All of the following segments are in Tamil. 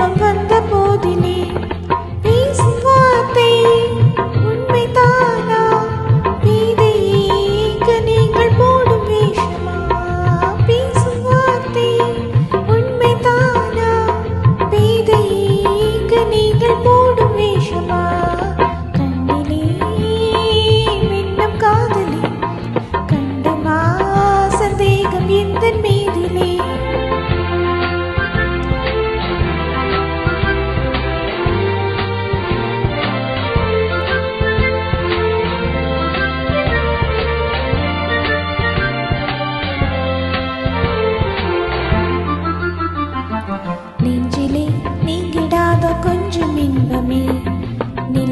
బంధపోదిని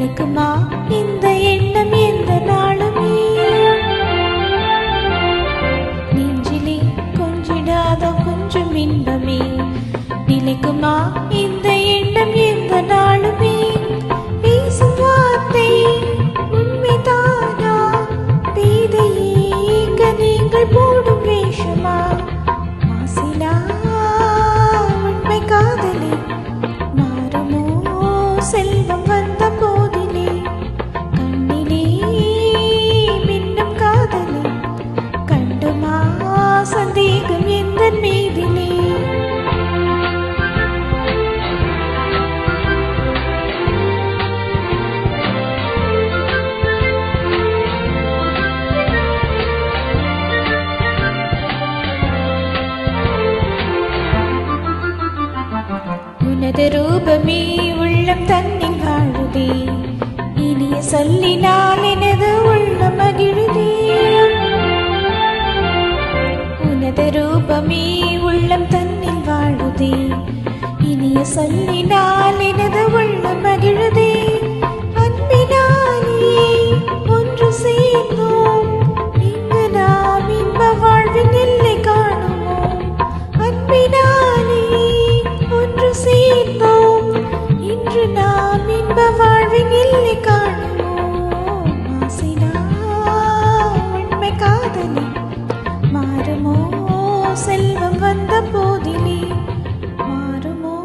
எனக்குமா இந்த எண்ணம் எந்த நாளுமே. நெஞ்சிலே கொஞ்சிடாத கொஞ்சம் இன்பமே. நிலைக்குமா? இந்த உனது ரூபமே உள்ளம் தன்னில் வாழுதே இனிய சொல்லினால் எனது உள்ளம் மகிழுதே. உனது ரூபமே உள்ளம் தன்னில் வாழுதே இனிய சொல்லினால் எனது உள்ளம் வாழ்வின் எல்லை காணுவோம் ஆசினா உண்மை காதலி மாறுமோ? செல்வம் வந்த போதிலே மாறுமோ?